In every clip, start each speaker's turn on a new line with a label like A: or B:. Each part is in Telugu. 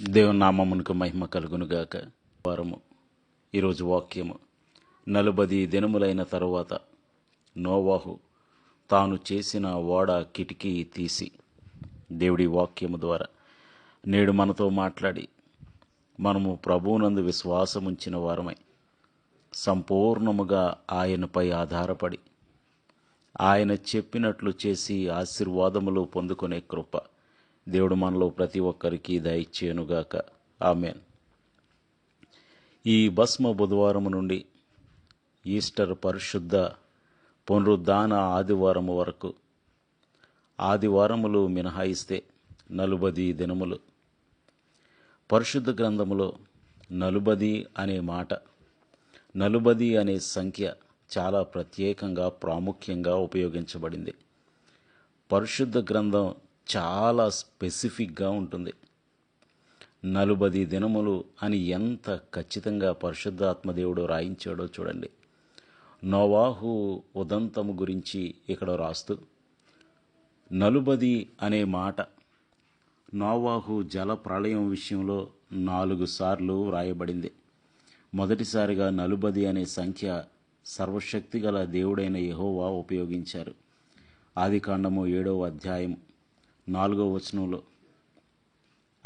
A: దేవుని నామమునకు మహిమ కలుగునుగాక. వారము. ఈరోజు వాక్యము. నలుబది దినములైన తరువాత నోవాహు తాను చేసిన ఓడ కిటికీ తీసి దేవుడి వాక్యము ద్వారా నేడు మనతో మాట్లాడి మనము ప్రభువునందు విశ్వాసముంచిన వారమై సంపూర్ణముగా ఆయనపై ఆధారపడి ఆయన చెప్పినట్లు చేసి ఆశీర్వాదములు పొందుకునే కృప దేవుడు మనలో ప్రతి ఒక్కరికి దయచేయనుగాక. ఆమెన్. ఈ భస్మ బుధవారం నుండి ఈస్టర్ పరిశుద్ధ పునరుద్ధాన ఆదివారము వరకు ఆదివారములు మినహాయిస్తే నలుబది దినములు. పరిశుద్ధ గ్రంథములో నలుబది అనే మాట నలుబది అనే సంఖ్య చాలా ప్రత్యేకంగా ప్రాముఖ్యంగా ఉపయోగించబడింది. పరిశుద్ధ గ్రంథం చాలా స్పెసిఫిక్గా ఉంటుంది. నలుబది దినములు అని ఎంత ఖచ్చితంగా పరిశుద్ధాత్మదేవుడు రాయించాడో చూడండి. నోవాహు ఉదంతము గురించి ఇక్కడ రాస్తూ నలుబది అనే మాట నోవాహు జల ప్రళయం విషయంలో నాలుగు సార్లు వ్రాయబడింది. మొదటిసారిగా నలుబది అనే సంఖ్య సర్వశక్తిగల దేవుడైన యహోవా ఉపయోగించారు. ఆదికాండము ఏడవ అధ్యాయం నాలుగవ వచనంలో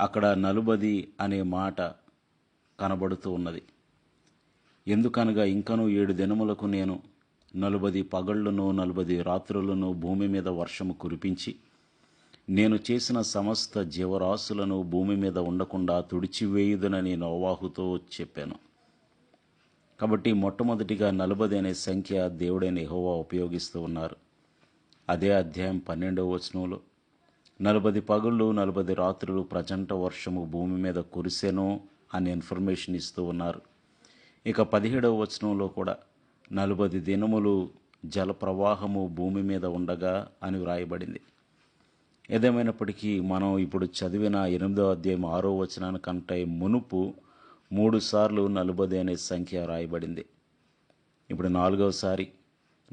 A: అక్కడ నలుబది అనే మాట కనబడుతూ ఉన్నది. ఎందుకనగా ఇంకనూ ఏడు దినములకు నేను నలుబది పగళ్ళను నలుబది రాత్రులను భూమి మీద వర్షము కురిపించి నేను చేసిన సమస్త జీవరాశులను భూమి మీద ఉండకుండా తుడిచివేయుదునని నోవాహుతో చెప్పాను. కాబట్టి మొట్టమొదటిగా నలుబది అనే సంఖ్య దేవుడైన హోవా ఉపయోగిస్తూ ఉన్నారు. అదే అధ్యాయం పన్నెండవ వచనంలో నలభై పగుళ్ళు నలభై రాత్రులు ప్రచండ వర్షము భూమి మీద కురిసెను అని ఇన్ఫర్మేషన్ ఇస్తూ ఉన్నారు. ఇక పదిహేడవ వచనంలో కూడా నలభై దినములు జల ప్రవాహము భూమి మీద ఉండగా అని వ్రాయబడింది. ఏదేమైనప్పటికీ మనం ఇప్పుడు చదివిన ఎనిమిదో అధ్యాయం ఆరో వచనానికంటే మునుపు మూడు సార్లు నలుబది అనే సంఖ్య రాయబడింది ఇప్పుడు నాలుగవసారి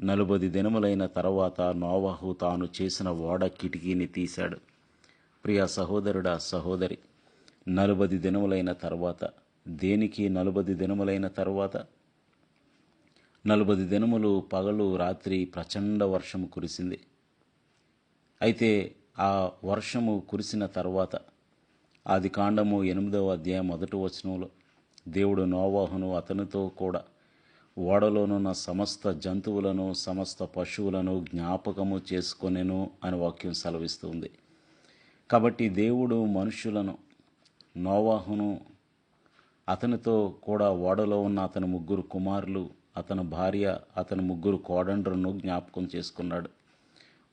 A: నలుబది దినములైన తర్వాత నోవాహు తాను చేసిన ఓడ కిటికీని తీశాడు. ప్రియ సహోదరుడా సహోదరి నలుబది దినములైన తర్వాత దేనికి నలుబది దినములైన తర్వాత? నలుబది దినములు పగలు రాత్రి ప్రచండ వర్షము కురిసింది. అయితే ఆ వర్షము కురిసిన తర్వాత ఆది కాండము ఎనిమిదవ అధ్యాయం మొదటి వచనంలో దేవుడు నోవాహును అతనితో కూడా ఓడలోనున్న సమస్త జంతువులను సమస్త పశువులను జ్ఞాపకము చేసుకొనెను అని వాక్యం సెలవిస్తుంది. కాబట్టి దేవుడు మనుషులను నోవాహును అతనితో కూడా ఓడలో ఉన్న అతని ముగ్గురు కుమారులు అతని భార్య అతని ముగ్గురు కోడండ్రును జ్ఞాపకం చేసుకున్నాడు.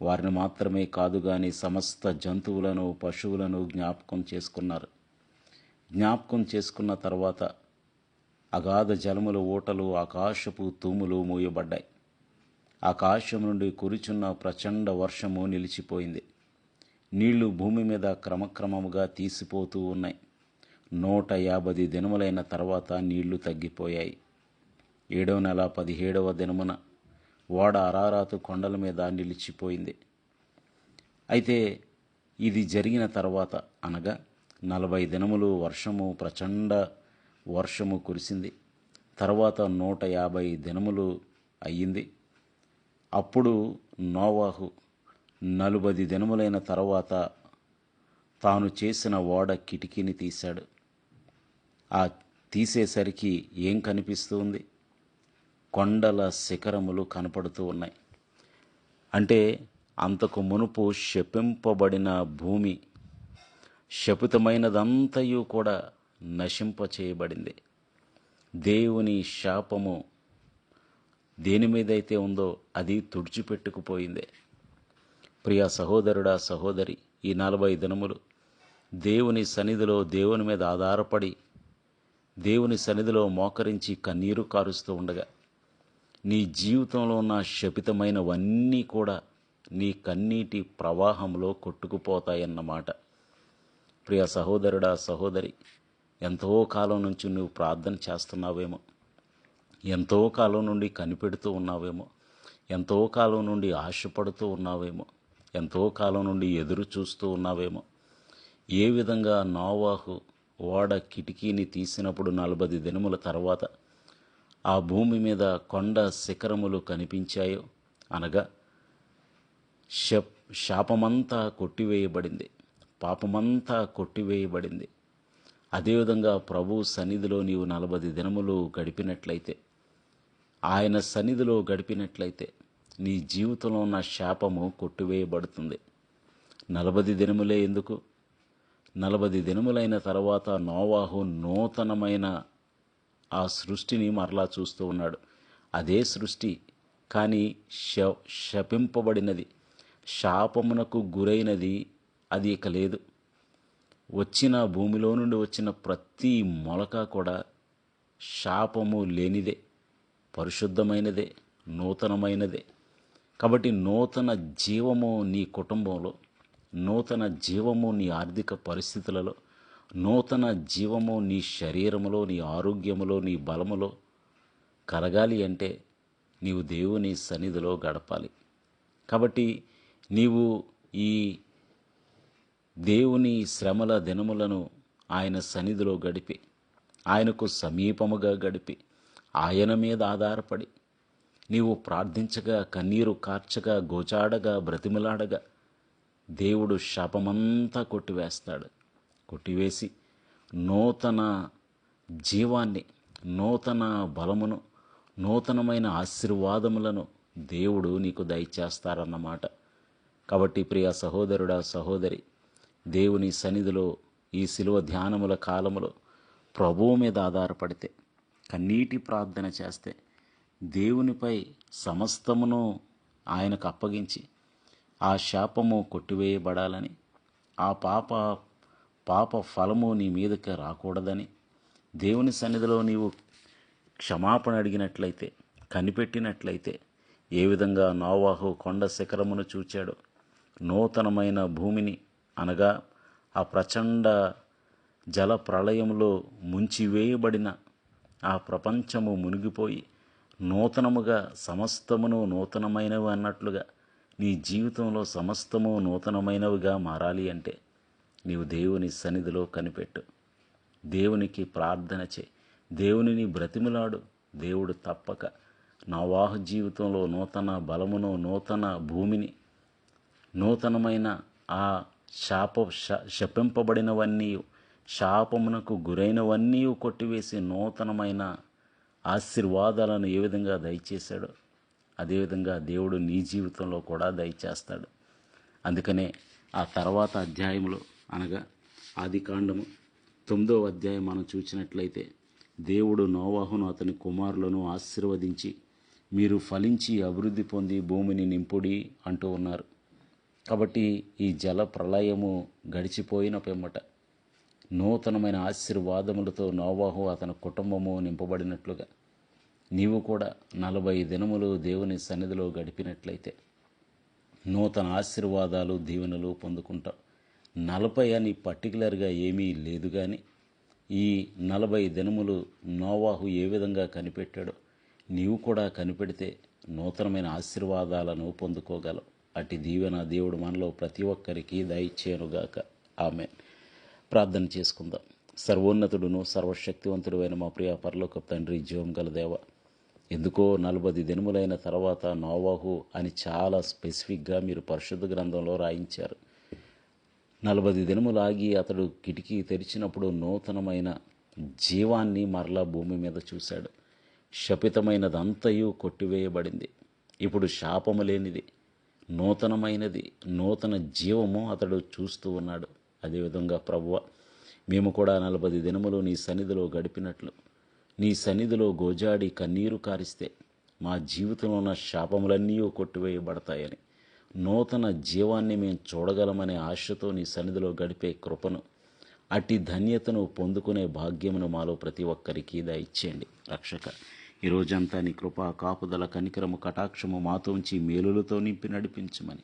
A: వారిని మాత్రమే కాదు కానీ సమస్త జంతువులను పశువులను జ్ఞాపకం చేసుకున్నారు. జ్ఞాపకం చేసుకున్న తర్వాత అగాధ జలముల ఊటలు ఆకాశపు తూములు మూయబడ్డాయి. ఆకాశం నుండి కురుచున్న ప్రచండ వర్షము నిలిచిపోయింది. నీళ్ళు భూమి మీద క్రమక్రమముగా తీసిపోతూ ఉన్నాయి. నూట యాభై దినములైన తర్వాత నీళ్ళు తగ్గిపోయాయి. ఏడవ నెల పదిహేడవ దినమున ఓడ అరారాతు కొండల మీద నిలిచిపోయింది. అయితే ఇది జరిగిన తర్వాత అనగా నలభై దినములు వర్షము ప్రచండ వర్షము కురిసింది. తర్వాత నూట యాభై దినములు అయ్యింది. అప్పుడు నోవాహు నలుబది దినములైన తర్వాత తాను చేసిన ఓడ కిటికీని తీశాడు. ఆ తీసేసరికి ఏం కనిపిస్తుంది? కొండల శిఖరములు కనపడుతూ ఉన్నాయి. అంటే అంతకు మునుపు శపింపబడిన భూమి శపితమైనదంతయు కూడా నశింపచేయబడింది. దేవుని శాపము దేని మీదైతే ఉందో అది తుడిచిపెట్టుకుపోయింది. ప్రియ సహోదరుడా సహోదరి ఈ నలభై దినములు దేవుని సన్నిధిలో దేవుని మీద ఆధారపడి దేవుని సన్నిధిలో మోకరించి కన్నీరు కారుస్తూ ఉండగా నీ జీవితంలో ఉన్న శపితమైనవన్నీ కూడా నీ కన్నీటి ప్రవాహంలో కొట్టుకుపోతాయన్నమాట. ప్రియ సహోదరుడా సహోదరి ఎంతో కాలం నుంచి నువ్వు ప్రార్థన చేస్తున్నావేమో. ఎంతో కాలం నుండి కనిపెడుతూ ఉన్నావేమో. ఎంతో కాలం నుండి ఆశపడుతూ ఉన్నావేమో. ఎంతో కాలం నుండి ఎదురు చూస్తూ ఉన్నావేమో. ఏ విధంగా నోవాహు ఓడ కిటికీని తీసినప్పుడు నలభై దినముల తర్వాత ఆ భూమి మీద కొండ శిఖరములు కనిపించాయో అనగా శప్ శాపమంతా కొట్టివేయబడింది. పాపమంతా కొట్టివేయబడింది. అదేవిధంగా ప్రభు సన్నిధిలో నీవు నలభై దినములు గడిపినట్లయితే ఆయన సన్నిధిలో గడిపినట్లయితే నీ జీవితంలో ఉన్న శాపము కొట్టివేయబడుతుంది. నలభై దినములే ఎందుకు? నలభై దినములైన తర్వాత నోవాహు నూతనమైన ఆ సృష్టిని మరలా చూస్తూ ఉన్నాడు. అదే సృష్టి కానీ శ శపింపబడినది. శాపమునకు గురైనది అది ఇక లేదు. వచ్చిన భూమిలో నుండి వచ్చిన ప్రతి మొలక కూడా శాపము లేనిదే పరిశుద్ధమైనదే నూతనమైనదే. కాబట్టి నూతన జీవము నీ కుటుంబంలో నూతన జీవము నీ ఆర్థిక పరిస్థితులలో నూతన జీవము నీ శరీరములో నీ ఆరోగ్యములో నీ బలములో కలగాలి అంటే నీవు దేవుని సన్నిధిలో గడపాలి. కాబట్టి నీవు ఈ దేవుని శ్రమల దినములను ఆయన సన్నిధిలో గడిపి ఆయనకు సమీపముగా గడిపి ఆయన మీద ఆధారపడి నీవు ప్రార్థించగా కన్నీరు కార్చగా గోచాడగా బ్రతిమలాడగా దేవుడు శాపమంతా కొట్టివేస్తాడు. కొట్టివేసి నూతన జీవాన్ని నూతన బలమును నూతనమైన ఆశీర్వాదములను దేవుడు నీకు దయచేస్తారన్నమాట. కాబట్టి ప్రియ సహోదరుడా సహోదరి దేవుని సన్నిధిలో ఈ శిలువ ధ్యానముల కాలములో ప్రభువు మీద ఆధారపడితే కన్నీటి ప్రార్థన చేస్తే దేవునిపై సమస్తమును ఆయనకు అప్పగించి ఆ శాపము కొట్టివేయబడాలని ఆ పాప పాప ఫలము నీ మీదకి రాకూడదని దేవుని సన్నిధిలో నీవు క్షమాపణ అడిగినట్లయితే కనిపెట్టినట్లయితే ఏ విధంగా నోవాహు కొండ శిఖరమును చూచాడో నూతనమైన భూమిని అనగా ఆ ప్రచండ జల ప్రళయంలో ముంచివేయబడిన ఆ ప్రపంచము మునిగిపోయి నూతనముగా సమస్తమును నూతనమైనవి అన్నట్లుగా నీ జీవితంలో సమస్తము నూతనమైనవిగా మారాలి అంటే నీవు దేవుని సన్నిధిలో కనిపెట్టు. దేవునికి ప్రార్థన చే దేవునిని బ్రతిమలాడు. దేవుడు తప్పక నవాహ జీవితంలో నూతన బలమును నూతన భూమిని నూతనమైన ఆ శాప శ- శపింపబడినవన్నీ శాపమునకు గురైనవన్నీ కొట్టివేసి నూతనమైన ఆశీర్వాదాలను ఏ విధంగా దయచేశాడో? అదేవిధంగా దేవుడు నీ జీవితంలో కూడా దయచేస్తాడు. అందుకనే ఆ తర్వాత అధ్యాయంలో అనగా ఆది కాండము తొమ్మిదో అధ్యాయం మనం చూసినట్లయితే దేవుడు నోవాహును అతని కుమారులను ఆశీర్వదించి మీరు ఫలించి అభివృద్ధి పొంది భూమిని నింపుడి అంటూ ఉన్నారు. కాబట్టి ఈ జల ప్రళయము గడిచిపోయిన పిమ్మట నూతనమైన ఆశీర్వాదములతో నోవాహు అతని కుటుంబము నింపబడినట్లుగా నీవు కూడా నలభై దినములు దేవుని సన్నిధిలో గడిపినట్లయితే నూతన ఆశీర్వాదాలు దీవెనలు పొందుకుంటావు. నలభై అని పర్టికులర్గా ఏమీ లేదు కానీ ఈ నలభై దినములు నోవాహు ఏ విధంగా కనిపెట్టాడో నీవు కూడా కనిపెడితే నూతనమైన ఆశీర్వాదాలను పొందుకోగలవు. అట్టి దీవెన దేవుడు మనలో ప్రతి ఒక్కరికి దయచేయనుగాక. ఆమె ప్రార్థన చేసుకుందాం. సర్వోన్నతుడును సర్వశక్తివంతుడు అయిన మా ప్రియ పరలోక తండ్రి జీవం గల దేవ ఎందుకో నలభై దినములైన తర్వాత నోవాహు అని చాలా స్పెసిఫిక్గా మీరు పరిశుద్ధ గ్రంథంలో రాయించారు. నలభై దినములు ఆగి అతడు కిటికీ తెరిచినప్పుడు నూతనమైన జీవాన్ని మరలా భూమి మీద చూశాడు. శపితమైనదంతయు కొట్టివేయబడింది. ఇప్పుడు శాపము లేనిది. నూతనమైనది నూతన జీవము అతడు చూస్తూ ఉన్నాడు. అదేవిధంగా ప్రభువ మేము కూడా నలభై దినములు నీ సన్నిధిలో గడిపినట్లు. నీ సన్నిధిలో గోజాడి కన్నీరు కారిస్తే మా జీవితంలో ఉన్న శాపములన్నీ కొట్టివేయబడతాయని. నూతన జీవాన్ని మేము చూడగలమనే ఆశతో నీ సన్నిధిలో గడిపే కృపను అట్టి ధన్యతను పొందుకునే భాగ్యమును మాలో ప్రతి ఒక్కరికి దయచేయండి. రక్షక. ఈ రోజంతా నీ కృపా కాపుదల కనికరము కటాక్షము మాతో ఉంచి మేలులతో నింపి నడిపించమని.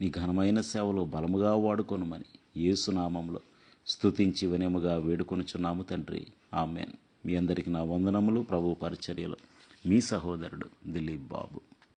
A: నీ ఘనమైన సేవలో బలముగా వాడుకొనుమని. యేసునామంలో స్తుతించి వినయముగా వేడుకొనుచున్నాము తండ్రి. ఆమెన్. మీ అందరికీ నా వందనములు ప్రభు పరిచర్యలు. మీ సహోదరుడు దిలీప్ బాబు.